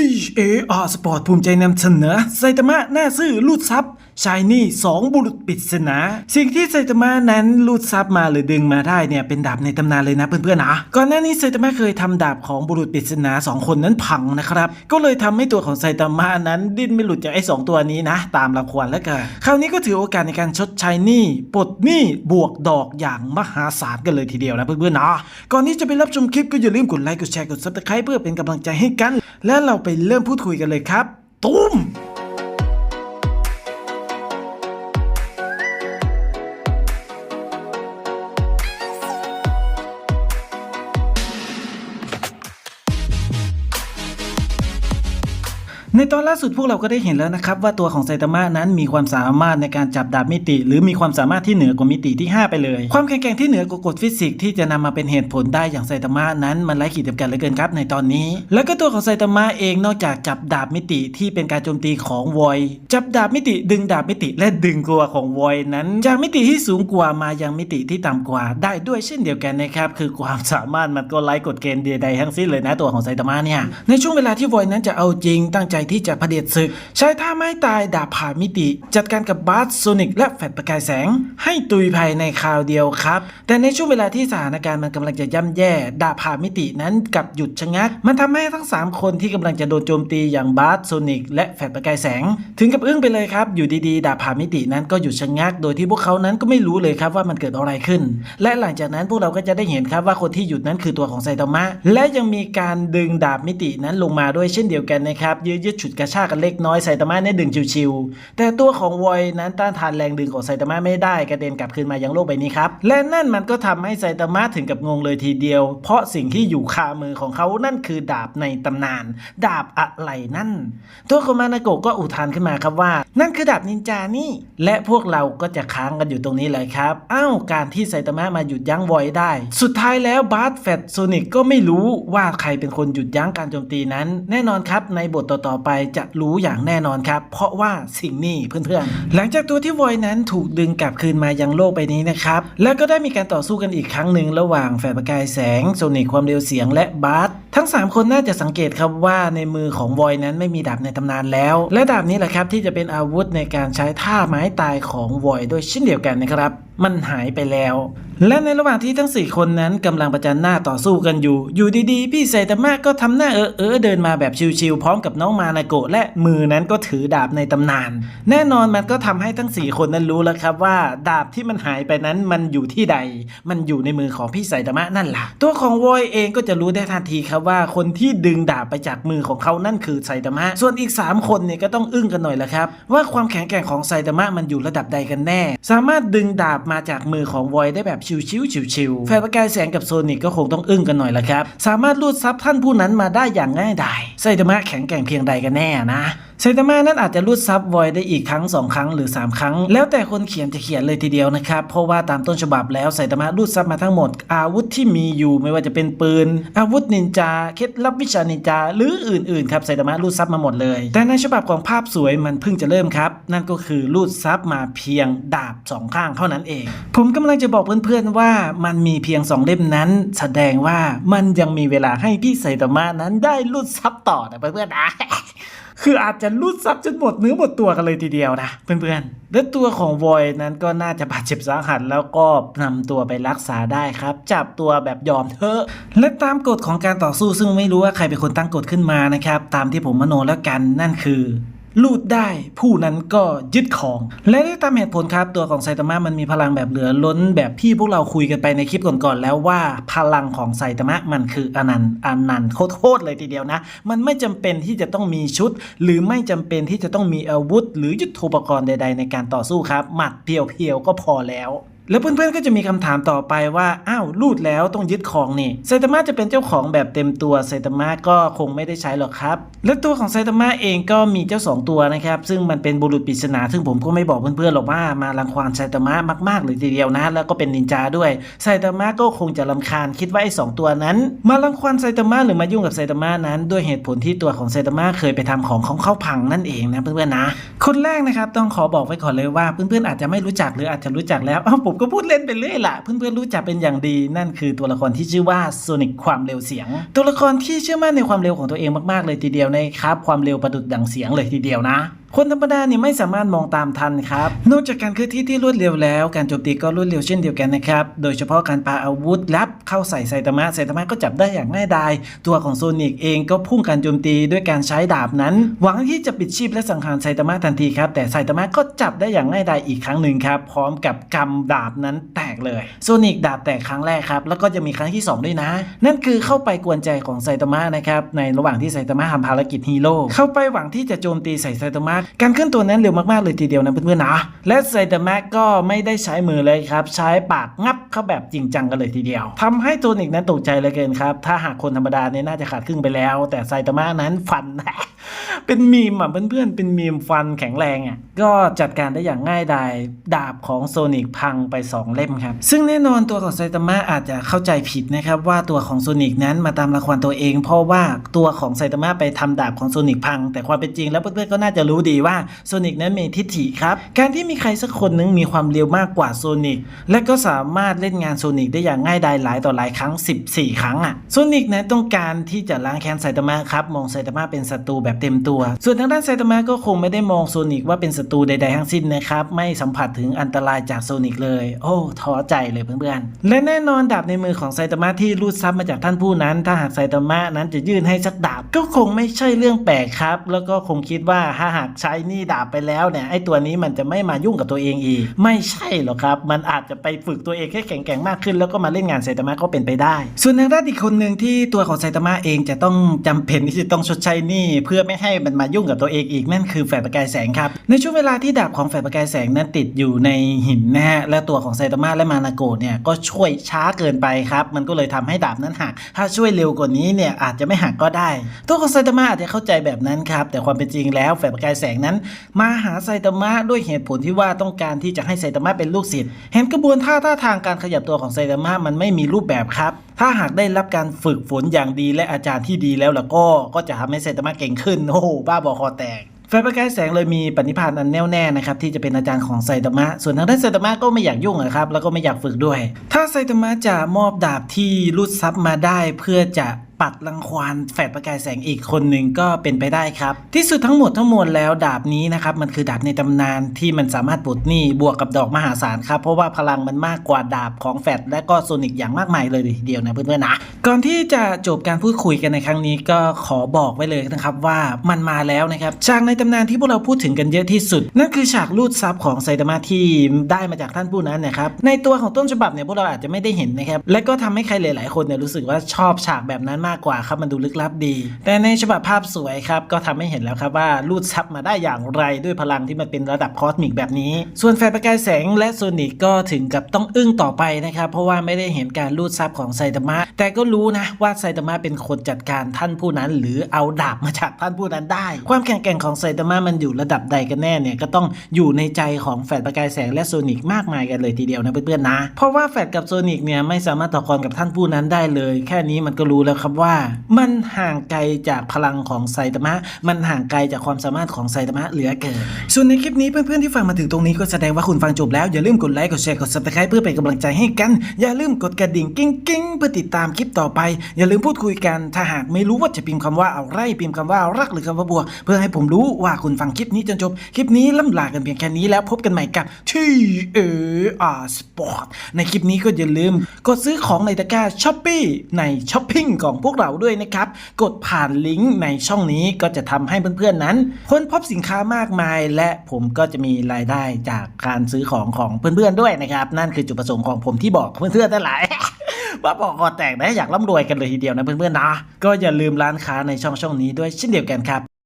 TAR Sport ภูมิใจนำเสนอไซตามะหน้าซื่อลูดซับชายนี่สองบุรุษปริศนา สิ่งที่ไซตามะนั้นลูดซับมาหรือดึงมาได้เนี่ยเป็นดาบในตำนานเลยนะเพื่อนๆนะก่อนหน้านี้ไซตามะเคยทำดาบของบุรุษปริศนาสองคนนั้นพังนะครับ ก็เลยทำให้ตัวของไซตามะนั้นดิ้นไม่หลุดจากไอ้สองตัวนี้นะ ตามรังควานแล้วกันคราวนี้ก็ถือโอกาสในการชดใช้หนี้ปลดหนี้บวกดอกอย่างมหาศาลกันเลยทีเดียวนะเพื่อนๆนะก่อนที่จะไปรับชมคลิปก็อย่าลืมกดไลค์กดแชร์กดซับสไครป์เพื่อเป็นกำลังใจให้กัน และเราไปเริ่มพูดคุยกันเลยครับ ตุ้ม ในตอนล่าสุดพวกเราก็ได้เห็นแล้วนะครับ ว่าตัวของไซตามะนั้นมีความสามารถในการจับดาบมิติ หรือมีความสามารถที่เหนือกว่ามิติที่ 5 ไปเลย ความแข็งแกร่งที่เหนือกว่ากฎฟิสิกส์ที่จะนำมาเป็นเหตุผลได้อย่างไซตามะนั้นมันไร้ขีดจำกัดเหลือเกินครับในตอนนี้ แล้วก็ตัวของไซตามะเองนอกจากจับดาบมิติที่เป็นการโจมตีของวอยจับดาบมิติดึงดาบมิติและดึงตัวของวอยนั้น จากมิติที่สูงกว่ามายังมิติที่ต่ำกว่าได้ด้วยเช่นเดียวกันนะครับคือความสามารถมันก็ไร้กฎเกณฑ์ใดๆทั้งสิ้นเลยนะตัวของไซตามะเนี่ยในช่วงเวลาที่วอยนั้นจะเอาจริงตั้งใจที่จะเผด็จศึก ใช้ท่าไม้ตายดาบผ่ามิติ จัดการกับบาสโซนิกและแฟลชประกายแสง ให้ตุยภายในคราวเดียวครับ แต่ในช่วงเวลาที่สถานการณ์มันกำลังจะย่ำแย่ ดาบผ่ามิตินั้นกลับหยุดชะงัก มันทำให้ทั้ง 3 คนที่กำลังจะโดนโจมตีอย่างบาสโซนิกและแฟลชประกายแสง ถึงกับอึ้งไปเลยครับ อยู่ดีๆ ดาบผ่ามิตินั้นก็หยุดชะงัก โดยที่พวกเขานั้นก็ไม่รู้เลยครับว่ามันเกิดอะไรขึ้น และหลังจากนั้นพวกเราก็จะได้เห็นครับว่าคนที่หยุดนั้นคือตัวของไซตามะและยังมีการดึงดาบมิตินั้นลงมาด้วยเช่นเดียวกันนะครับยื้อยึดฉุดกระชากกันเล็กน้อยไซตามะเนี่ยดึงชิวๆแต่ตัวของวอยนั้นต้านทานแรงดึงของไซตามะไม่ได้กระเด็นกลับคืนมายังโลกใบนี้ครับ และนั่นมันก็ทำให้ไซตามะถึงกับงงเลยทีเดียว เพราะสิ่งที่อยู่คามือของเขานั่นคือดาบในตำนาน ดาบอะไรนั่น ตัวของมานาโกก็อุทานขึ้นมาครับว่า นั่นคือดาบนินจานี่ และพวกเราก็จะค้างกันอยู่ตรงนี้เลยครับอ้าวการที่ไซตามะมาหยุดยั้งวอยได้ สุดท้ายแล้วบาร์แฟตโซนิกก็ไม่รู้ว่าใครเป็นคนหยุดยั้งการโจมตีนั้น แน่นอนครับในบทต่อๆไปจะรู้อย่างแน่นอนครับ เพราะว่าสิ่งนี้เพื่อนๆ หลังจากตัวที่วอยนั้นถูกดึงกลับคืนมายังโลกใบนี้นะครับ แล้วก็ได้มีการต่อสู้กันอีกครั้งหนึ่งระหว่างแฟร์ประกายแสงโซนิกความเร็วเสียงและบาร์ทั้ง 3 คนน่าจะสังเกตครับว่าในมือของวอยนั้นไม่มีดาบในตำนานแล้ว และดาบนี้แหละครับที่จะเป็นอาวุธในการใช้ท่าไม้ตายของวอยด้วยเช่นเดียวกันนะครับ มันหายไปแล้ว และในระหว่างที่ทั้ง 4 คนนั้นกำลังประจันหน้าต่อสู้กันอยู่ อยู่ดีๆ พี่ไซตามะก็ทำหน้าเออเออเดินมาแบบชิวๆพร้อมกับน้องมานาโกะและมือนั้นก็ถือดาบในตำนาน แน่นอนมันก็ทำให้ทั้ง 4 คนนั้นรู้แล้วครับว่า ดาบที่มันหายไปนั้นมันอยู่ที่ใด มันอยู่ในมือของพี่ไซตามะนั่นล่ะตัวของวอยเองก็จะรู้ได้ทันทีครับว่าคนที่ดึงดาบไปจากมือของเขานั่นคือไซตามะ ส่วนอีก 3 คนเนี่ยก็ต้องอึ้งกันหน่อยละครับ ว่าความแข็งแกร่งของไซตามะมันอยู่ระดับใดกันแน่ สามารถดึงดาบมาจากมือของวอยได้แบบชิวๆชิวๆแฟร์ประกายแสงกับโซนิกก็คงต้องอึ้งกันหน่อยละครับ สามารถลูดซับท่านผู้นั้นมาได้อย่างง่ายดายไซตามะแข็งแกร่งเพียงใดกันแน่นะ ไซตามะนั้นอาจจะลูดซับวอยได้อีกครั้ง 2 ครั้งหรือ 3 ครั้ง แล้วแต่คนเขียนจะเขียนเลยทีเดียวนะครับ เพราะว่าตามต้นฉบับแล้วไซตามะลูดซับมาทั้งหมด อาวุธที่มีอยู่ไม่ว่าจะเป็นปืน อาวุธนินจาเคล็ดลับวิชานินจา หรืออื่นๆครับไซตามะลูดซับมาหมดเลย แต่ในฉบับของภาพสวยมันเพิ่งจะเริ่มครับ นั่นก็คือลูดซับมาเพียงดาบสองข้างเท่านั้นเอง ผมกำลังจะบอกเพื่อนๆว่ามันมีเพียงสองเล่มนั้น แสดงว่ามันยังมีเวลาให้พี่ไซตามะนั้นได้ลูดซับต่อนะเพื่อนๆนะ คืออาจจะรูดซับจนหมดเนื้อหมดตัวกันเลยทีเดียวนะเพื่อนๆ และตัวของวอยนั้นก็น่าจะบาดเจ็บสาหัสแล้วก็นำตัวไปรักษาได้ครับ จับตัวแบบยอมเถอะและตามกฎของการต่อสู้ซึ่งไม่รู้ว่าใครเป็นคนตั้งกฎขึ้นมานะครับ ตามที่ผมมโนแล้วกันนั่นคือ ลูดได้ผู้นั้นก็ยึดของ และได้ตามเหตุผลครับตัวของไซตามะมันมีพลังแบบเหลือล้นแบบที่พวกเราคุยกันไปในคลิปก่อนๆแล้วว่าพลังของไซตามะมันคืออนันต์อนันต์โคตรเลยทีเดียวนะ มันไม่จำเป็นที่จะต้องมีชุด หรือไม่จำเป็นที่จะต้องมีอาวุธ หรือยุทโธปกรณ์ใด ๆ ในการต่อสู้ครับ หมัดเพียวๆก็พอแล้ว แล้วเพื่อนๆก็จะมีคำถามต่อไปว่า อ้าวลูดแล้วต้องยึดของนี่ไซตามะจะเป็นเจ้าของแบบเต็มตัวไซตามะก็คงไม่ได้ใช้หรอกครับ และตัวของไซตามะเองก็มีเจ้า 2 ตัวนะครับ ซึ่งมันเป็นบุรุษปริศนาซึ่งผมก็ไม่บอกเพื่อนๆหรอกว่ามารังควานไซตามะมากๆเลยทีเดียวนะ แล้วก็เป็นนินจาด้วยไซตามะก็คงจะลำคาญคิดว่าไอ้สองตัวนั้น มารังควานไซตามะหรือมายุ่งกับไซตามะนั้นด้วยเหตุผลที่ตัวของไซตามะเคยไปทำของของเขาพังนั่นเองนะเพื่อนๆนะ คนแรกนะครับต้องขอบอกไว้ก่อนเลยว่าเพื่อนๆอาจจะไม่รู้จักหรืออาจจะรู้จักแล้วอ้าวผมก็พูดเล่นไปเรื่อยล่ะเพื่อนๆรู้จักเป็นอย่างดี นั่นคือตัวละครที่ชื่อว่าโซนิกความเร็วเสียง ตัวละครที่เชื่อมั่นในความเร็วของตัวเองมากๆเลยทีเดียวนะครับความเร็วประดุดดังเสียงเลยทีเดียวนะ คนธรรมดาเนี่ยไม่สามารถมองตามทันครับ นอกจากการเคลื่อนที่ที่รวดเร็วแล้ว การโจมตีก็รวดเร็วเช่นเดียวกันนะครับ โดยเฉพาะการปาอาวุธลับเข้าใส่ไซตามะไซตามะก็จับได้อย่างง่ายดาย ตัวของโซนิกเองก็พุ่งการโจมตีด้วยการใช้ดาบนั้น หวังที่จะปิดชีพและสังหารไซตามะทันทีครับ แต่ไซตามะก็จับได้อย่างง่ายดายอีกครั้งหนึ่งครับ พร้อมกับกำดาบนั้นแตกเลย โซนิกดาบแตกครั้งแรกครับ แล้วก็จะมีครั้งที่สองด้วยนะ นั่นคือเข้าไปกวนใจของไซตามะนะครับ ในระหว่างที่ไซตามะทำภารกิจฮีโร่ เข้าไปหวังที่จะโจมตีใส่ไซตามะการเคลื่อนตัวนั้นเร็วมากๆเลยทีเดียวนะเพื่อนๆนะและไซตามะก็ไม่ได้ใช้มือเลยครับ ใช้ปากงับเข้าแบบจริงจังกันเลยทีเดียวทำให้โซนิกนั้นตกใจเลยเกินครับ ถ้าหากคนธรรมดาเนี่ยน่าจะขาดครึ่งไปแล้ว แต่ไซตามะนั้นฟันเป็นมีมอะเพื่อนๆเป็นมีมฟันแข็งแรงอะก็จัดการได้อย่างง่ายดายดาบของโซนิกพังไป 2 เล่มครับ ซึ่งแน่นอนตัวของไซตามะอาจจะเข้าใจผิดนะครับ ว่าตัวของโซนิกนั้นมาตามละครตัวเอง เพราะว่าตัวของไซตามะไปทำดาบของโซนิกพัง แต่ความเป็นจริงแล้วเพื่อนๆก็น่าจะรู้ดีว่าโซนิกนั้นมีทิฐิครับ การที่มีใครสักคนนึงมีความเร็วมากกว่าโซนิกและก็สามารถเล่นงานโซนิกได้อย่างง่ายดายหลายต่อหลายครั้ง 14 ครั้งอะโซนิกนั้นต้องการที่จะล้างแค้นไซตามะครับมองไซตามะเป็นศัตรูแบบเต็มตัว ส่วนทางด้านไซตามะก็คงไม่ได้มองโซนิกว่าเป็นศัตรูใดๆทั้งสิ้นนะครับไม่สัมผัสถึงอันตรายจากโซนิกเลย โอ้ท้อใจเลยเพื่อนๆและแน่นอนดาบในมือของไซตามะที่รูดซับมาจากท่านผู้นั้น ถ้าหากไซตามะนั้นจะยื่นให้สักดาบก็คงไม่ใช่เรื่องแปลกครับ แล้วก็คงคิดว่าถ้าหากใช้นี่ดาบไปแล้วเนี่ยไอ้ตัวนี้มันจะไม่มายุ่งกับตัวเองอีก ไม่ใช่หรอกครับ มันอาจจะไปฝึกตัวเองให้แข็งแกร่งมากขึ้น แล้วก็มาเล่นงานไซตามะก็เป็นไปได้ ส่วนทางด้านอีกคนหนึ่งที่ตัวของไซตามะเองจะต้องจำเป็นที่จะต้องชดใช้หนี้เพื่อไม่ให้มันมายุ่งกับตัวเองอีกนั่นคือแฝดประกายแสงครับในช่วงเวลาที่ดาบของแฝดประกายแสงนั้นติดอยู่ในหินนะฮะและตัวของไซตามะและมานาโกะเนี่ยก็ช่วยช้าเกินไปครับ มันก็เลยทำให้ดาบนั้นหักถ้าช่วยเร็วกว่านี้เนี่ยอาจจะไม่หักก็ได้ ตัวของไซตามะอาจจะเข้าใจแบบนั้นครับแต่ความเป็นจริงแล้วแฝดประกายแสงนั้น มาหาไซตามะด้วยเหตุผลที่ว่าต้องการที่จะให้ไซตามะเป็นลูกศิษย์เห็นกระบวนท่าท่าทางการขยับตัวของไซตามะมันไม่มีรูปแบบครับ ถ้าหากได้รับการฝึกฝนอย่างดีและอาจารย์ที่ดีแล้วล่ะก็ก็จะทำให้ไซตามะเก่งขึ้นโอ้โหบ้าบอคอแตกแฟนประกายแสงเลยมีปณิพานอันแน่วแน่นะครับที่จะเป็นอาจารย์ของไซตามะ ส่วนทางด้านไซตามะก็ไม่อยากยุ่งนะครับแล้วก็ไม่อยากฝึกด้วย ถ้าไซตามะจะมอบดาบที่รูดซับมาได้เพื่อจะ ปัดรังควานแฝดประกายแสงอีกคนหนึ่งก็เป็นไปได้ครับ ที่สุดทั้งหมดทั้งมวลแล้วดาบนี้นะครับมันคือดาบในตำนานที่มันสามารถปลดหนี้บวกกับดอกมหาศาลครับเพราะว่าพลังมันมากกว่าดาบของแฟดและก็โซนิกอย่างมากมายเลยทีเดียวนะเพื่อนๆนะก่อนที่จะจบการพูดคุยกันในครั้งนี้ก็ขอบอกไว้เลยนะครับว่ามันมาแล้วนะครับฉากในตำนานที่พวกเราพูดถึงกันเยอะที่สุด นั่นคือฉากลูดซับของไซตามะที่ได้มาจากท่านผู้นั้นนะครับในตัวของต้นฉบับเนี่ยพวกเราอาจจะไม่ได้เห็นนะครับและก็ทำให้ใครหลาย ๆ คนเนี่ยรู้สึกว่าชอบฉากแบบนั้นมากากกว่าครับมันดูลึกลับดี แต่ในฉบับภาพสวยครับก็ทำให้เห็นแล้วครับว่าลูดซับมาได้อย่างไรด้วยพลังที่มันเป็นระดับคอสมิกแบบนี้ ส่วนแฟนประกายแสงและโซนิกก็ถึงกับต้องอึ้งต่อไปนะครับเพราะว่าไม่ได้เห็นการลูดซับของไซตามะแต่ก็รู้นะว่าไซตามะเป็นคนจัดการท่านผู้นั้น หรือเอาดาบมาจากท่านผู้นั้นได้ ความแข็งแกร่งของไซตามะมันอยู่ระดับใดกันแน่เนี่ยก็ต้องอยู่ในใจของแฟดประกายแสงและโซนิกมากมายกันเลยทีเดียวนะเพื่อนๆนะ เพราะว่าแฟดกับโซนิกเนี่ยไม่สามารถต่อกรกับท่านผู้นั้นได้เลย แค่นี้มันก็รู้แล้วครับว่ามันห่างไกลจากพลังของไซตามะ มันห่างไกลจากความสามารถของไซตามะเหลือเกิน ส่วนในคลิปนี้เพื่อนๆที่ฟังมาถึงตรงนี้ก็แสดงว่าคุณฟังจบแล้ว อย่าลืมกดไลค์กดแชร์กด subscribe เพื่อเป็นกำลังใจให้กัน อย่าลืมกดกระดิ่งกิ้งกิ้งเพื่อติดตามคลิปต่อไป อย่าลืมพูดคุยกันถ้าหากไม่รู้ว่าจะพิมพ์คำว่าอะไรพิมพ์คำว่ารักหรือคำว่าบวกเพื่อให้ผมรู้ว่าคุณฟังคลิปนี้จนจบคลิปนี้ล่ำลากันเพียงแค่นี้แล้วพบกันใหม่กับที่เออาร์สปอร์ตในคลิปนี้ก็อย่าลืมกดซื้อของในตะกร้าช้อปปี้ในช้อปปิ้งของพวกเราด้วยนะครับ กดผ่านลิงก์ในช่องนี้ก็จะทำให้เพื่อนๆนั้นค้นพบสินค้ามากมาย และผมก็จะมีรายได้จากการซื้อของของเพื่อนๆด้วยนะครับ นั่นคือจุดประสงค์ของผมที่บอกเพื่อนๆทั้งหลายว่าบอกคอแตกนะอยากร่ำรวยกันเลยทีเดียวนะเพื่อนๆนะก็อย่าลืมร้านค้าในช่องช่องนี้ด้วยเช่นเดียวกันครับ